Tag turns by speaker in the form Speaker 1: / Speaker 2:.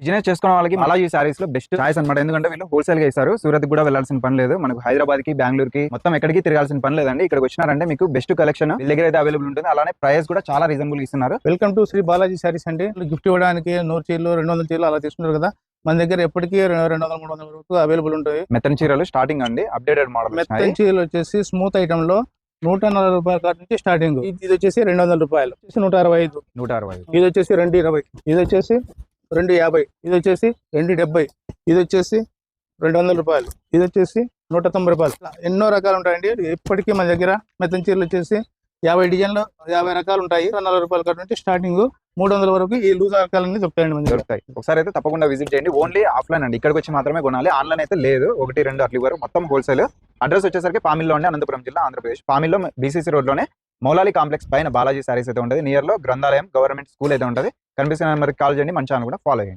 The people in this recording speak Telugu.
Speaker 1: బిజినెస్ చేసుకున్న వాళ్ళకి బాలాజీ సారీస్లో బెస్ట్ చాయిస్ అనమాట ఎందుకంటే వీళ్ళు హోల్సేల్గా ఇస్తారు. సూరత్ కూడా వెళ్ళాల్సిన పని లేదు. మనకు హైదరాబాద్కి బెంగళూరు కి మొత్తం ఎక్కడికి తిరగాల్సిన పని లేదండి. ఇక్కడికి వచ్చినారంటే మీకు బెస్ట్ కలెక్షన్ వీళ్ళ దగ్గర అయితే అవైలబుల్ ఉంటుంది. అలానే ప్రైస్ కూడా చాలా రీజనబుల్ ఇస్తున్నారు.
Speaker 2: వెల్కమ్ టు శ్రీ బాలాజీ సారీస్ అండి. గిఫ్ట్ ఇవ్వడానికి నూరు చీరలు రెండు వందల చీరలు అలా తీసుకుంటారు కదా. మన దగ్గర ఎప్పటికీ రెండు వందల మూడు వందల వరకు అవైలబుల్ ఉంటాయి.
Speaker 1: మెత్తని చీరలు స్టార్టింగ్ అండి. అప్డేటెడ్ మోడల్
Speaker 2: మెత్తని చీరలు వచ్చేసి స్మూత్ ఐటమ్లో నూట నలభై రూపాయల కాడ నుంచి స్టార్టింగ్ ఇది వచ్చేసి రెండు వందల రూపాయలు. వచ్చేసి నూట అరవై ఐదు.
Speaker 1: నూట అరవై
Speaker 2: ఇది వచ్చేసి రెండు ఇరవై. ఇది వచ్చేసి రెండు యాభై ఇది వచ్చేసి రెండు డెబ్బై ఇది వచ్చేసి రెండు వందల రూపాయలు ఇది వచ్చేసి నూట తొంభై రూపాయలు. ఎన్నో రకాలు ఉంటాయండి. ఇప్పటికీ మన దగ్గర మెత్తని చీరలు వచ్చేసి యాభై డిజైన్లు యాభై రకాలు ఉంటాయి. రెండు వందల రూపాయల కాడ నుంచి స్టార్టింగ్ మూడు వందల వరకు ఈ లూజ్ రకాలన్నీ దొరుకుతాయండి మన
Speaker 1: దొరుకుతాయి. ఒకసారి అయితే తప్పకుండా విజిట్ చేయండి. ఓన్లీ ఆఫ్లైన్ అండి. ఇక్కడికి వచ్చి మాత్రమే కొనాలి. ఆన్లైన్ అయితే లేదు. ఒకటి రెండు అట్ల వరకు మొత్తం హోల్సేల్. అడ్రస్ వచ్చేసరికి పామిల్లో ఉండే అనంతపురం జిల్లా ఆంధ్రప్రదేశ్. పామిల్లో బీసీసీ రోడ్లోనే మౌలాలి కాంప్లెక్స్ పైన బాలాజీ సారీస్ అయితే ఉంటుంది. నియర్లో గ్రంథాలయం గవర్నమెంట్ స్కూల్ అయితే ఉంటుంది. కనిపిస్తున్న నెంబర్కి కాల్ చేయండి మన ఛానల్ కూడా ఫాలో చేయండి.